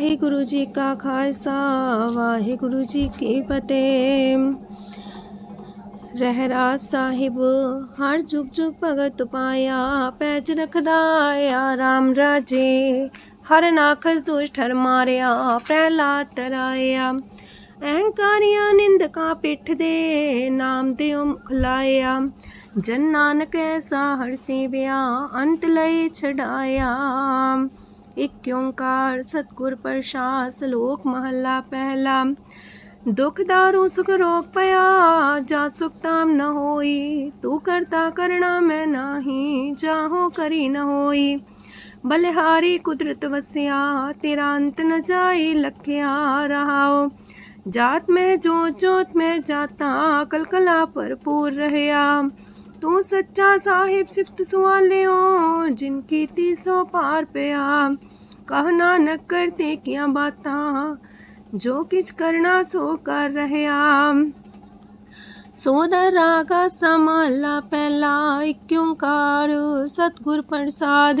ਵਾਹਿਗੁਰੂ ਜੀ ਕਾ ਖਾਲਸਾ, ਵਾਹਿਗੁਰੂ ਜੀ ਕੀ ਫਤਿਹ। ਰਹਿਰਾਜ ਸਾਹਿਬ, ਹਰ ਜੁਗ ਜੁਗ ਭਗਤ ਪਾਇਆ, ਪੈਜ ਰਖਦਾ ਆ ਰਾਮ ਰਾਜੇ। ਹਰ ਨਾਖਸ ਦੁਸ਼ਟ ਹਰ ਮਾਰਿਆ, ਪ੍ਰਹਿਲਾਦ ਤਰਾਇਆ। ਅਹੰਕਾਰੀਆਂ ਨਿੰਦਕਾਂ ਪਿੱਠ ਦੇ ਨਾਮ ਤੇ ਮੁਖ ਜਨ ਨਾਨਕ ਐਸਾ ਹਰ ਸੇਵਿਆ, ਅੰਤ ਲਈ ਛਡਾਇਆ। ਇੱਕ ਓੰਕਾਰ ਸਤਿਗੁਰ ਪ੍ਰਸਾਦ ਸ਼ਲੋਕ ਮਹੱਲਾ ਪਹਿਲਾ ਦੁਖ ਦਾਰੂ ਸੁਖ ਰੋਗ ਪਿਆ ਜਾ ਸੁਖ ਤਾਮ ਨ ਹੋਈ ਤੂੰ ਕਰਤਾ ਕਰਣਾ ਮੈਂ ਨਾਹੀ ਜਾਹੋ ਕਰੀ ਨ ਹੋਈ ਬਲਿਹਾਰੀ ਕੁਦਰਤ ਵਸਿਆ ਤੇਰਾ ਅੰਤ ਨ ਜਾਈ ਲਖਿਆ ਰਹਾਓ ਜਾਤ ਮੈਂ ਜੋਤ ਜੋਤ ਮੈਂ ਜਾਤਾ ਕਲਕਲਾ ਭਰਪੂਰ ਰਹਿਆ ਤੂੰ ਸੱਚਾ ਸਾਹਿਬ ਸਿਫਤ ਸੁਆਲਿਓ, ਜਿਨ ਕੀਤੀ ਸੋ ਪਾਰ ਪਿਆ। ਕਹ ਨਾਨਕ ਕਰਤੇ ਕੀਆਂ ਬਾਤਾਂ, ਜੋ ਕਿਛ ਕਰਨਾ ਸੋ ਕਰ ਰਹਿਆ। ਸੋਦਰ ਰਾਗਾ ਸਮਲਾ ਪਹਿਲਾ, ਇੱਕ ਓੰਕਾਰ ਸਤਿਗੁਰ ਪ੍ਰਸਾਦ।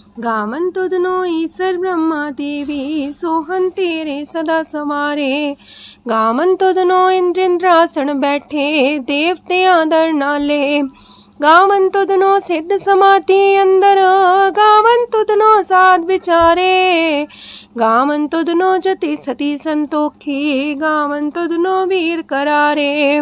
गावंतो दिनो ईश्वर ब्रह्मा देवी, सोहन तेरे सदा सवारे। गावंतो दिनो इंद्रेंद्रासन बैठे, देवते आदर नाले। गावन तुदनो तो सिद्ध समाधि अंदर गावन तो साध विचारे। गावन तुदनो तो जति सती संतोखी गावन तुदनो वीर करारे।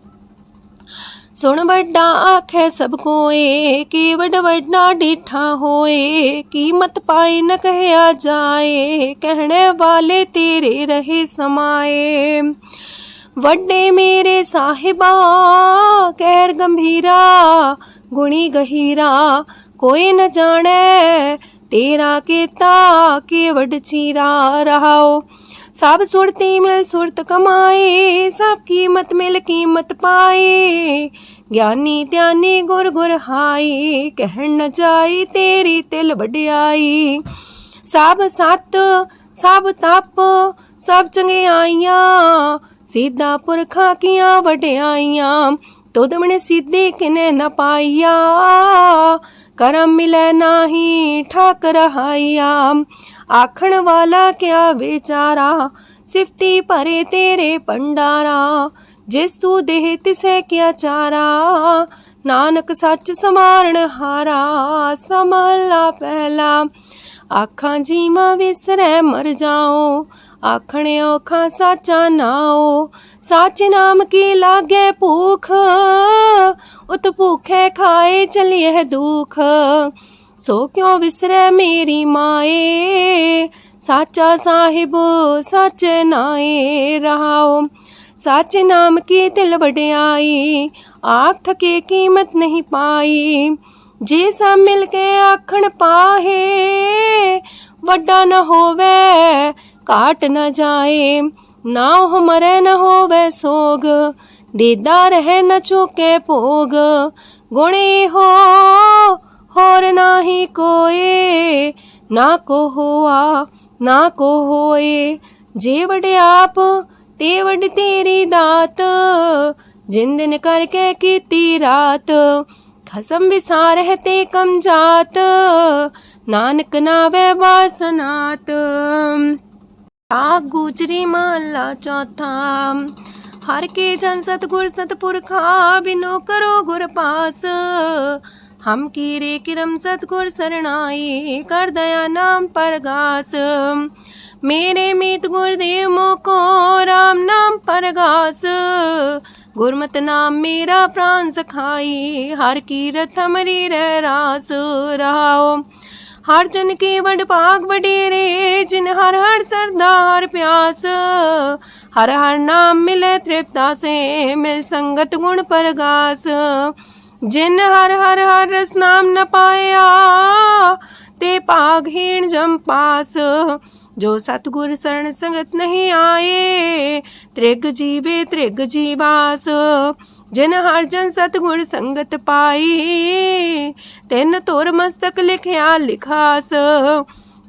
ਸੁਣ ਵੱਡਾ ਆਖੇ ਸਭ ਕੋਏ, ਕੀ ਵੱਡ ਵੱਡਾ ਡੀਠਾ ਹੋਏ ਕੀਮਤ ਪਾਈ ਨ ਕਹਿਆ ਜਾਏ, ਕਹਿਣੇ ਵਾਲੇ ਤੇਰੇ ਰਹੇ ਸਮਾਏ। ਵੱਡੇ ਮੇਰੇ ਸਾਹਿਬਾ, ਕਹਿਰ ਗੰਭੀਰਾ, ਗੁਣੀ ਗਹੀਰਾ, ਕੋਈ ਨ ਜਾਣੈ ਤੇਰਾ ਕੀਤਾ ਕੇ ਵਡ ਚੀਰਾ ਰਹਾਓ। ਸਭ ਸੁਰਤੀ ਮਿਲ ਸੁਰਤ ਕਮਾਏ, ਸਭ ਕੀਮਤ ਮਿਲ ਕੀਮਤ ਪਾਏ। ਗਿਆਨੀ ਧਿਆਨੀ ਗੁਰ ਗੁਰ ਹਾਈ ਕਹਿਣ ਨ ਜਾਈ ਤੇਰੀ ਤਿਲ ਵਡਿਆਈ। ਸਭ ਸਤ, ਸਭ ਤਪ, ਸਭ ਚੰਗਿਆਈਆਂ, ਸਿੱਧਾ ਪੁਰਖਾਂ ਕੀਆਂ ਵਡਿਆਈਆਂ। ਤੁਧ ਮਣ ਸਿੱਧੇ ਕਿਨੇ ਨ ਪਾਈਆ ਕਰਮ ਮਿਲੈ ਨਾਹੀ ਠਾਕ ਰਹਾਈਆ ਆਖਣ ਵਾਲਾ ਕਿਆ ਵਿਚਾਰਾ ਸਿਫਤੀ ਭਰੇ ਤੇਰੇ ਪੰਡਾਰਾ ਜਿਸ ਤੂੰ ਦੇਹ ਤਿਸੈ ਕਿਆ ਚਾਰਾ ਨਾਨਕ ਸੱਚ ਸਮਾਰਣ ਹਾਰਾ ਸਮਲਾ ਪਹਿਲਾ ਆਖਾਂ ਜੀਵਾਂ ਵਿਸਰੈ ਮਰ ਜਾਓ ਆਖਣ ਔਖਾ ਸਾਚਾ ਨਾਓ ਸਾਚ ਨਾਮ ਕੀ ਲਾਗੇ ਭੂਖ? ਉਤ ਭੂਖੇ ਖਾਏ ਚਲਿਏ ਦੁਖ। ਸੋ ਕਿਉ ਵਿਸਰੈ ਮੇਰੀ ਮਾਏ? ਸਾਚਾ ਸਾਹਿਬ, ਸਚ ਨਾਏ ਰਹਾਓ। ਸੱਚ ਨਾਮ ਕੀ ਤਿਲ ਵਡਿਆਈ? ਆਖ ਥਕੇ ਕੀਮਤ ਨਹੀਂ ਪਾਈ। ਜੇ ਸਭ ਮਿਲ ਕੇ ਆਖਣ ਪਾਹੇ, ਵੱਡਾ ਨਾ ਹੋਵੇ काट न जाए। नाव मरे न हो वह सोग, दीदार है न चूके भोग गुणे हो, होर ना ही कोए। ना को होआ, ना को होए। जेवड़े आप, तेवड़ तेरी दात। जिंदन करके कीती रात। खसम विसार है ते कम जात। नानक ना वह बासनात ਆ ਗੁਜਰੀ ਮਹਲਾ ਚੌਥਾ। ਹਰ ਕੇ ਜਨ ਸਤਗੁਰ ਸਤਪੁਰਖਾ, ਬਿਨੋ ਕਰੋ ਗੁਰ ਪਾਸ। ਹਮ ਕੀਰੇ ਕਿਰਮ ਸਤਗੁਰ ਸਰਣਾਈ, ਕਰ ਦਇਆ ਨਾਮ ਪਰਗਾਸ। ਮੇਰੇ ਮੀਤ ਗੁਰਦੇਵ ਮੋਕੋ, ਰਾਮ ਨਾਮ ਪਰਗਾਸ। ਗੁਰਮਤਿ ਨਾਮ ਮੇਰਾ ਪ੍ਰਾਨ ਸਖਾਈ, ਹਰ ਕੀਰਤ ਹਮਰੀ ਰਹਿ ਰਾਸ। ਰਹਾਓ हर जन के बड़ पाक बडेरे जिन हर हर सरदार प्यास। हर हर नाम मिले तृप्ता से, मिल संगत गुण परगास। जिन हर हर हर रस नाम न पाया ते पाघीण जम पास। जो सतगुर शरण संगत नहीं आए, त्रिग जीवे त्रिग जीवास। जिन हर जन सतगुण संगत पाई, तिन तोर मस्तक लिखया लिखास।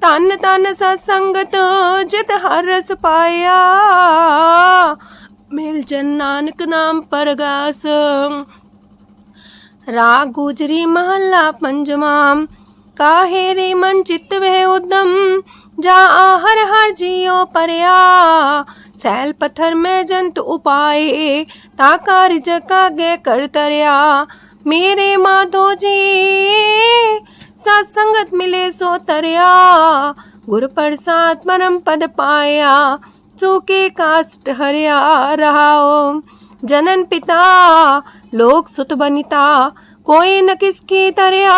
तन तन सत्संगत जित हर रस पाया, मिल जन नानक नाम परगास। राग गुजरी महला पंजमाम काहे रे मन मंचित वह उदम जा आहर हर जियो परया। सैल पत्थर में जंत उपाए ताकार जका गे कर तरया मेरे माधो जी, सत्संगत मिले सो तरया। गुर प्रसाद परम पद पाया चूके काष्ट हरिया रहा जनन पिता, लोक सुत बनिता। कोई न किसकी तरिया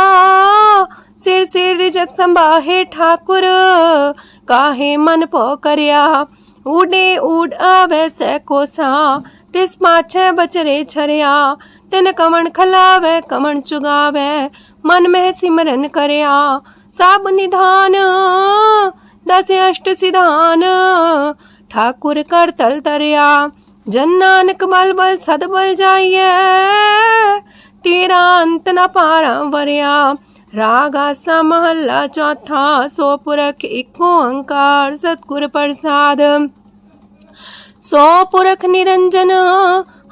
सिर सिर रिजत संभाहे ठाकुर, काहे मन पो करया उडे उड आवे सै तिस पाछे बचरे छरया। तिन कमण खलावे, कमण चुगावे, मन मह सिमरन करया। सब निधान, दस अष्ट सिधान। ठाकुर कर तल तरिया। जन नानक बल बल सदबल जाइए। ਤੇਰਾ ਅੰਤ ਨਾ ਪਾਰਾ ਵਰਿਆ। ਰਾਗ ਆਸਾ ਮਹੱਲਾ ਚੌਥਾ, ਸੋ ਪੁਰਖ ਇੱਕੋ ਓੰਕਾਰ ਸਤਿਗੁਰ ਪ੍ਰਸਾਦ। ਸੋ ਪੁਰਖ ਨਿਰੰਜਨ,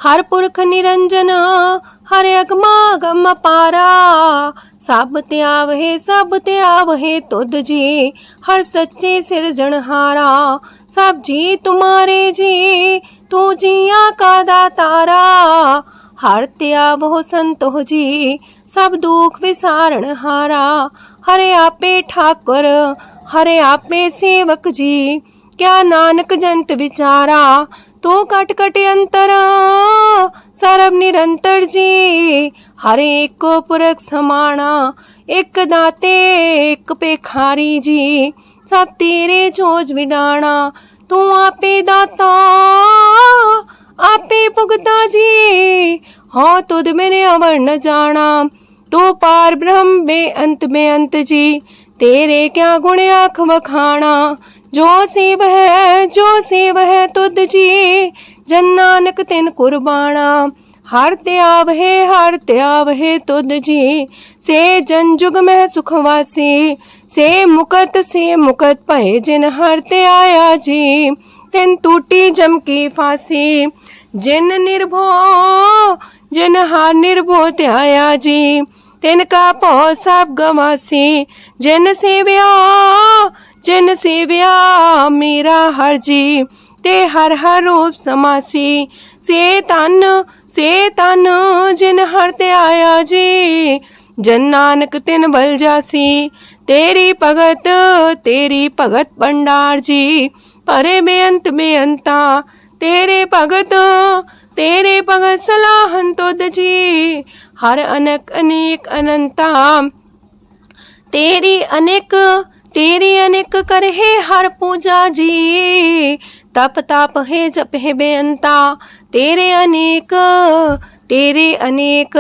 ਹਰ ਪੁਰਖ ਨਿਰੰਜਨ, ਹਰ ਅਗਮਾ ਗਮ ਪਾਰਾ ਸਭ ਤਿਆਵਹਿ ਸਭ ਤਿਆਵਹਿ ਤੁਧ ਜੀ, ਹਰ ਸੱਚੇ ਸਿਰਜਣਹਾਰਾ ਸਭ ਜੀ ਤੁਮਾਰੇ ਜੀ, ਤੂੰ ਜੀਆਂ ਕਾ ਦਾਤਾਰਾ। हर त्या बहु संतोह जी। सब दुख विसारण हारा। हरे आपे ठाकुर, हरे आपे सेवक जी। क्या नानक जंत विचारा तो कट कट अंतर। सर्व निरंतर जी। हरे एक को पुरख समाणा, एक दाते, एक पे जी। सब तेरे चोज विडाणा, तू आपे दाता। ਆਪੇ ਭੁਗਤਾ ਜੀ। ਹੋ, ਤੁਧ ਮੇਰੇ ਅਵਰ ਨ ਜਾਣਾ। ਤੂੰ ਪਾਰ ਬ੍ਰਹਮ ਬੇਅੰਤ ਬੇਅੰਤ ਜੀ। ਤੇਰੇ ਕਿਆ ਗੁਣ ਆਖ ਵਖਾਣਾ? ਜੋ ਸੇਵ ਹੈ, ਜੋ ਸੇਵ ਹੈ ਤੁਧ ਜੀ। ਜਨ ਨਾਨਕ ਤਿਨ ਕੁਰਬਾਨਾ ਹਰ ਤਿਆਵ ਹੈ, ਹਰ ਤਿਆਵ ਹੈ ਤੁਧ ਜੀ। ਸੇ ਜਨ ਜੁਗ ਮਹਿ ਸੁਖ ਵਾਸੀ। ਸੇ ਮੁਕਤ ਸੇ ਮੁਕਤ ਭਏ ਜਿਨ ਹਰ ਤੇ ਆਇਆ ਜੀ। ਤਿਨ ਟੂਟੀ ਜਮ ਕੀ ਫਾਸੀ। ਜਿਨ ਨਿਰਭੋ ਜਿਨ ਹਰ ਨਿਰਭੋ ਤੇ ਜੀ। ਤਿਨ ਕਾ ਭਉ ਸਭ ਗਵਾਸੀ। ਜਿਨ ਸੇਵਿਆ ਜਿਨ ਸੇਵਿਆ ਮੇਰਾ ਹਰ ਜੀ। ਤੇ ਹਰ ਹਰ ਰੂਪ ਸਮਾਸੀ। ਸੇ ਤਨ ਸੇ ਤਨ ਜਿਨ ਹਰ ਤੇ ਆਇਆ ਜੀ। ਜਨ ਨਾਨਕ ਤਿਨ ਬਲ ਜਾਸੀ। ਤੇਰੀ ਭਗਤ ਤੇਰੀ ਭਗਤ ਭੰਡਾਰ ਜੀ। परे में अंत में अंता, तेरे भगत तेरे भगत सलाहन तो दजी। हर अनेक अनेक अनंता, तेरी अनेक तेरी अनेक कर हे हर पूजा जी। तप तप है, जप हे बेअंता तेरे अनेक तेरे अनेक।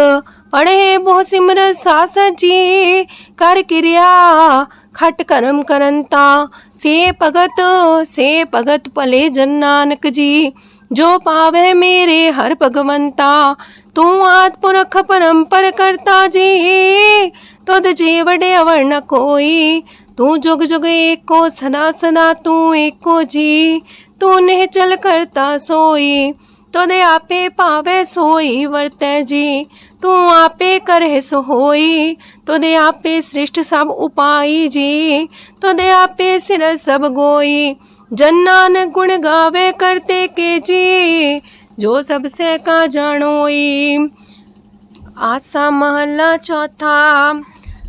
पढ़े बहु सिमर सास जी, कर क्रिया खट करम करंता, से भगत से भगत भले जन नानक जी। जो पावे मेरे हर भगवंता, तू आद पुरख परंपर करता जी। तुद जी वडे अवर न कोई, तू जुग जुग एको, सदा सदा तू एको जी। तू चल करता सोई तुदे आपे पावे सोई वरते जी तू आपे करे सो होई तुदे आपे सृष्ट सब उपाई जी तुदे आपे सिर सब गोई जन्नान गुण गावे करते के जी जो सबसे का जानोई आसा महला चौथा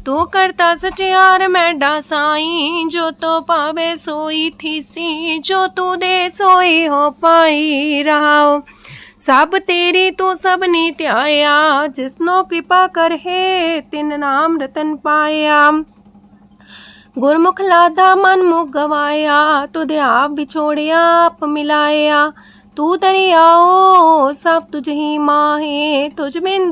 तू करता सचियार मैडा साई जो तो पावे सोई थी सी जो तू दे सोई हो पाई रहा सब तेरी तू सब नीत आया जिसनो कृपा कर है तिन नाम रतन पाया गुरमुख लादा मन मुख गवाया तुझे आप बिछोड़िया आप मिलाया तू दरियाओ सब तुझ ही माहे तुझ बिन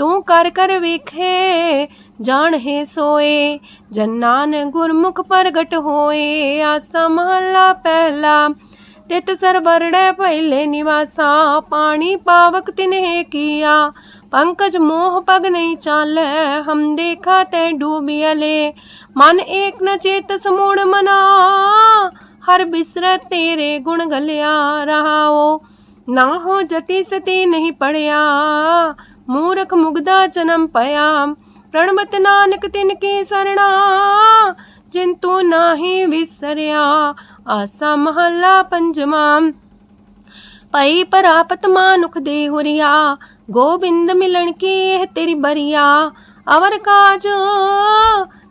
बिंदु जा वरना कोए तू कर कर वेखे जान है सोए जन्नान गुरमुख प्रगट होए आसा महला पहला तित सर बरड़े पहले निवासा पानी पावक तिन्हे किया पंकज मोह पग नहीं चाले हम देखा ते डूबियले मन एक न चेत समूढ़ मना हर बिसर तेरे गुण गलिया रहाओ मूर्ख मुग्धा जन्म पया प्रणमत नानक तिनके सरणा जिंतु नाही विसरिया, आसा महला पंजमा पई परापत मानुख दे हुरिया गोबिंद मिलन की तेरी बरिया। अवर काज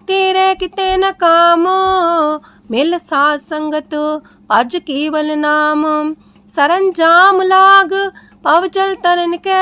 तेरे किते न काम, मिल सा संगत पज केवल नाम। सरंजाम लाग पवचल तरन के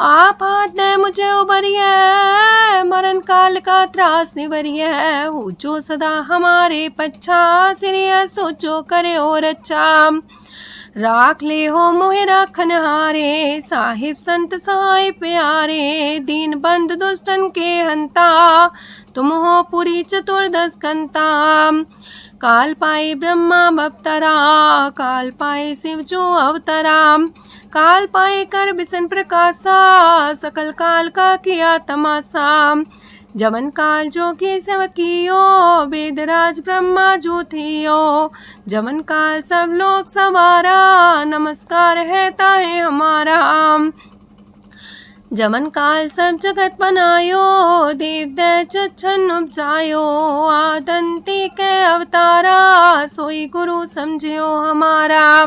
आप हाथ दे मुझे उबरिए मरण काल का त्रास निवरिए। हो जो सदा हमारे पच्छा, सिरिया सोचो करे और अच्छा। राख ले हो मोहे राखन हारे साहिब संत सहाय प्यारे, दीन बंद दुष्टन के हंता। तुम हो पुरी चतुर्दश कंता। काल पाए ब्रह्मा बवतरा काल पाए शिव जो अवतरा। काल पाए कर बिसन प्रकाशा, सकल काल का किया तमाशा। जमन काल जो के सवकियो वेदराज ब्रह्मा जो थियो। जमन काल सब लोग सवारा, नमस्कार है ताहे हमारा। जमन काल सब जगत बनायो देव दन उपजायो। आदंती के अवतारा, सोई गुरु समझियो हमारा।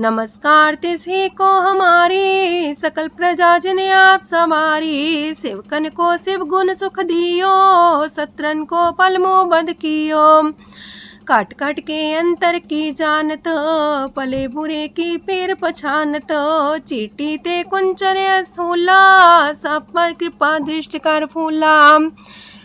नमस्कार, तिसे को हमारी, सकल प्रजा जिने आप सवारी, शिवकन को शिव गुण सुख दियो, सत्रन को पलमो बद कियो। काट काट के अंतर की जानत, पले बुरे की पेर पछानत, चीटी ते कुंचर स्थूला सब पर कृपा दृष्टि कर फूला।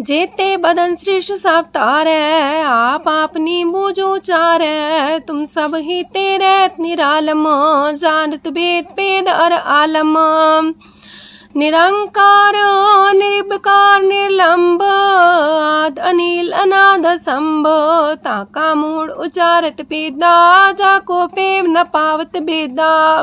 जेते बदन श्रेष्ठ सब तारे, आप अपनी बूझो चारे, तुम सब ही तेरे निरालम, जानत भेद पेद अर आलम। निरंकार, निर्विकार, निर्लंब, आद अनिल, अनाद संभ ताका मूड उचारत पेदा जाको पेव न पावत बेदा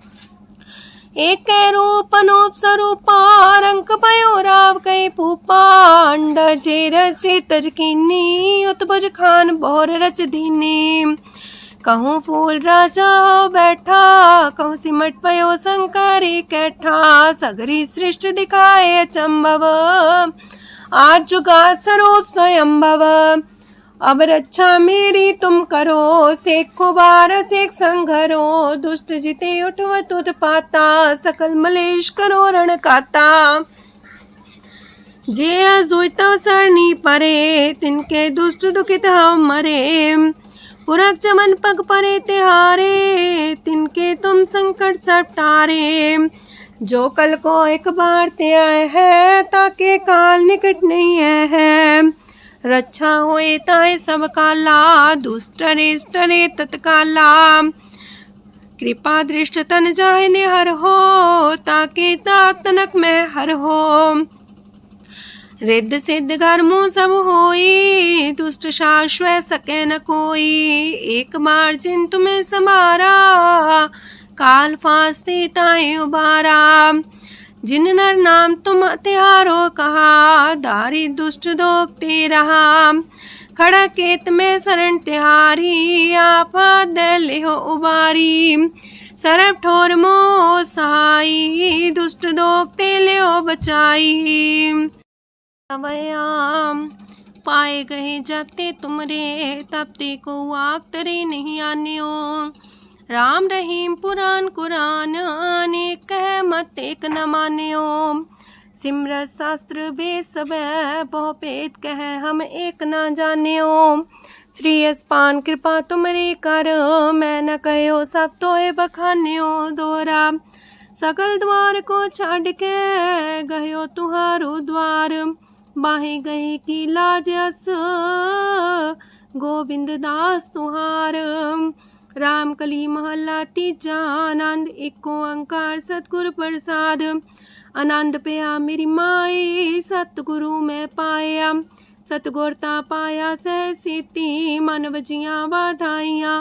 एक रूप अनूप स्वरूपा रंक पयो राव कई पूपा अंड जेर से तजकीनी उत्बज खान बोर रच दीनी कहूँ फूल राजा बैठा, कहूँ सिमट पयो शंकर कैठा, सगरी सृष्टि दिखाए चंबव। आज जुगा स्वरूप स्वयंभव अब रक्षा मेरी तुम करो, सेख कुबार, सेख संघरो, दुष्ट जिते उठवत उत्पाता सकल मलेश करो रण काता। जे अजुतव सरनी परे, तिनके दुष्ट दुखित हव मरे। पुरख चमन पग परे तिहारे तिनके तुम संकट सब टारे। जो कल को एक बार ते आए है, ताके काल निकट नहीं है। रक्षा सब काला दुष्ट रेष्ट रे तत्काला। कृपा दृष्ट तन ने हर हो, ताके तनक में हर हो। रिद्ध सिद्ध घर मुँह सब होई, दुष्ट शाश्वत सके न कोई। एक बार जिन तुम्हें समारा काल फांसते ताए उबारा। जिन नर नाम तुम त्यारो कहा दारी दुष्ट दोगते रहा। खड़ा केत में शरण तिहारी आप हो उबारी। सरब ठोर मो सहाई दुष्ट दोगते ले बचाई। अवयाम, पाए गए जबते तुमरे तब ते को आग तरे नहीं आने राम रहीम पुराण कुरान अनेक कह मत एक न मान्यो। सिमरत शास्त्र बे सब बहु पेत कह हम एक न जान्यो। श्री अस्पान कृपा तुमरे कर, मैं न कहो सब तो बखान्यो। दोरा, सकल द्वार को छाड़ के गयो तुहारो द्वार। बाहे गए की लाजस गोविंद दास तुहार राम कली महला तीजा आनंद एक ओंकार सतगुरु प्रसाद आनंद पया मेरी माए सतगुरु मैं पाया सतगुरता पाया सह सीती मन वजिया वाधाइया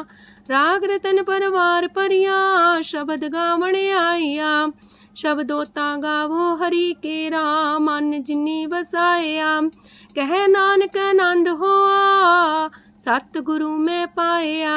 राग रतन परवार परिया शब्द गावण आइया शब्दोता गावो हरि के राम मन जिनी वसाया कह नानक आनंद होआ सतगुरु मैं पाया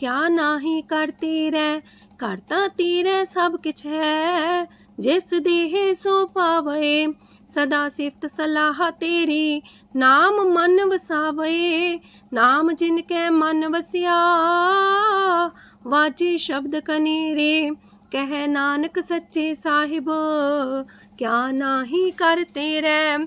क्या नाही कर तेरे करता तेरे सब किछ है। जिस देहे सो पावे, सदा सिफत सलाह तेरी। नाम मन वसावे, नाम जिनके मन वसिया। वाचे शब्द कनेरे, कह नानक सच्चे साहिब। क्या नाही कर तेरे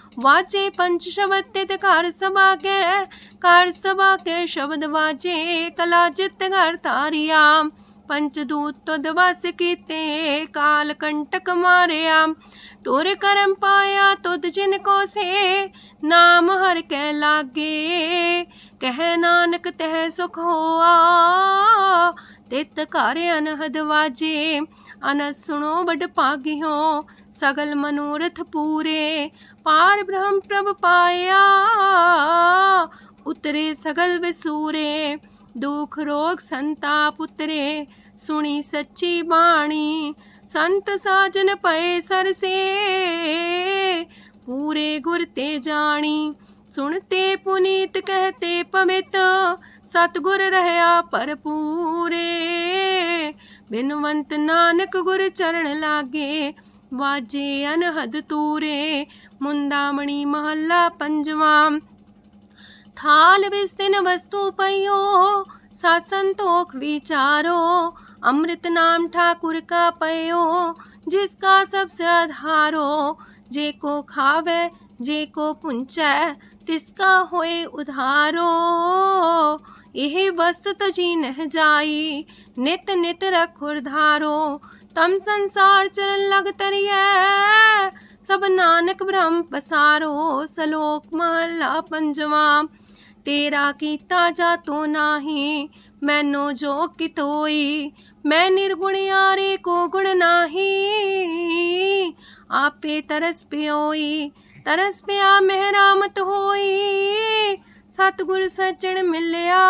वाचे पंचशवत्यकार समाके कार समाके शब्द वाचे, कला कलाचित घर तारियाम। पंचदूत तो दवास कीते काल कंटक मारियाम। तुर करम पाया, तुद जिन जिनको से, नाम हर कह लागे। कह नानक तह सुख होआ। ਕੈ ਲਾਗੇ ਕਹਿ ਨਾਨਕ ਤਹਿ ਸੁਖ ਹੋਆ ਤਿਤ ਘਰ ਅਨਹਦ ਵਾਜੇ ਅਨ ਸੁਣੋ ਵਡ ਭਾਗਿਓ ਸਗਲ ਮਨੋਰਥ ਪੂਰੇ ਪਾਰ ਬ੍ਰਹਮ ਪ੍ਰਭ ਪਾਇਆ ਉਤਰੇ ਸਗਲ ਵਿਸੂਰੇ ਦੁਖ ਰੋਗ ਸੰਤਾਪ ਉਤਰੇ ਸੁਣੀ ਸੱਚੀ ਬਾਣੀ ਸੰਤ ਸਾਜਨ ਪਏ ਸਰਸੇ ਪੂਰੇ ਗੁਰ ਤੇ ਜਾਣੀ ਸੁਣਤੇ ਪੁਨੀਤ ਕਹਤੇ सतगुर रहया पर पूरे। बिनवंत नानक गुर चरण लागे, वाजे अनहद तूरे। मुंदामणि महला पंजवा। थाल विस्तिन वस्तु पयो सा संतोख विचारो। अमृत नाम ठाकुर का पयो, जिसका सबसे आधारो। जे को खावे, जे को पुंचै तिसका होए उधारो। यह वस्त तजी नह जाई नित नित रख उधारो तम संसार चरण लग तरिए सब नानक ब्रह्म पसारो सलोक महला पंजवा ਤੇਰਾ ਕੀਤਾ ਜਾ ਤੋ ਨਾਹੀ ਮੈਨੋ ਜੋ ਕਿਤੋਈ ਮੈਂ ਨਿਰਗੁਣ ਯਾਰੇ ਕੋ ਗੁਣ ਨਾਹੀ ਆਪੇ ਤਰਸ ਪਿਓਈ ਤਰਸ ਪਿਆ ਮਹਿਰਾਮਤ ਹੋਈ ਸਤਗੁਰ ਸੱਜਣ ਮਿਲਿਆ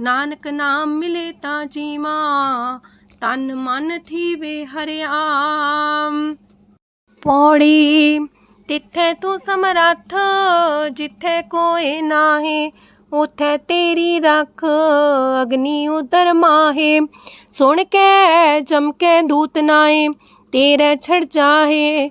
ਨਾਨਕ ਨਾਮ ਮਿਲੇ ਤਾਂ ਜੀਵਾ ਤਨ ਮਨ ਥੀਵੇ ਹਰਿਆਮ ਪੌੜੀ ਤਿੱਥੇ ਤੂੰ ਸਮਰੱਥ ਜਿੱਥੇ ਕੋਈ ਨਾਹੀ ਉਥੇ ਤੇਰੀ ਰੱਖ ਅਗਨੀ ਉਦਰ ਮਾਹੇ ਸੁਣ ਕੇ ਜਮ ਕੇ ਦੂਤ ਨਾਏ ਤੇਰੇ ਛੜ ਜਾਹੇ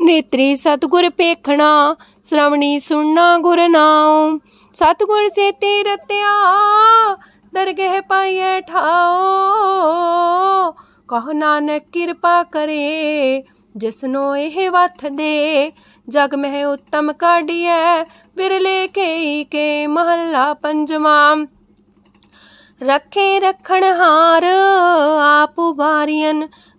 ਨੇਤਰੀ ਸਤਗੁਰ ਪੇਖਣਾ ਸ਼ਰਵਣੀ ਸੁਣਨਾ ਗੁਰ ਨਾਉ। ਸਤਗੁਰ ਸੇ ਤੀਰਤਿਆ, ਦਰਗਹਿ ਪਾਈਏ ਠਾਓ ਕਹ ਨਾਨਕ ਕਿਰਪਾ ਕਰੇ, ਜਿਸਨੋ ਇਹ ਵਥ ਦੇ। ਜਗ ਮਹਿ ਉਤਮ ਕਾਢੀਐ, ਵਿਰਲੇ ਕੇ ਕੇ ਮਹੱਲਾ ਪੰਜਵਾਂ। ਰੱਖੇ ਰਖਣ ਹਾਰ, ਆਪ ਉਬਾਰੀਨ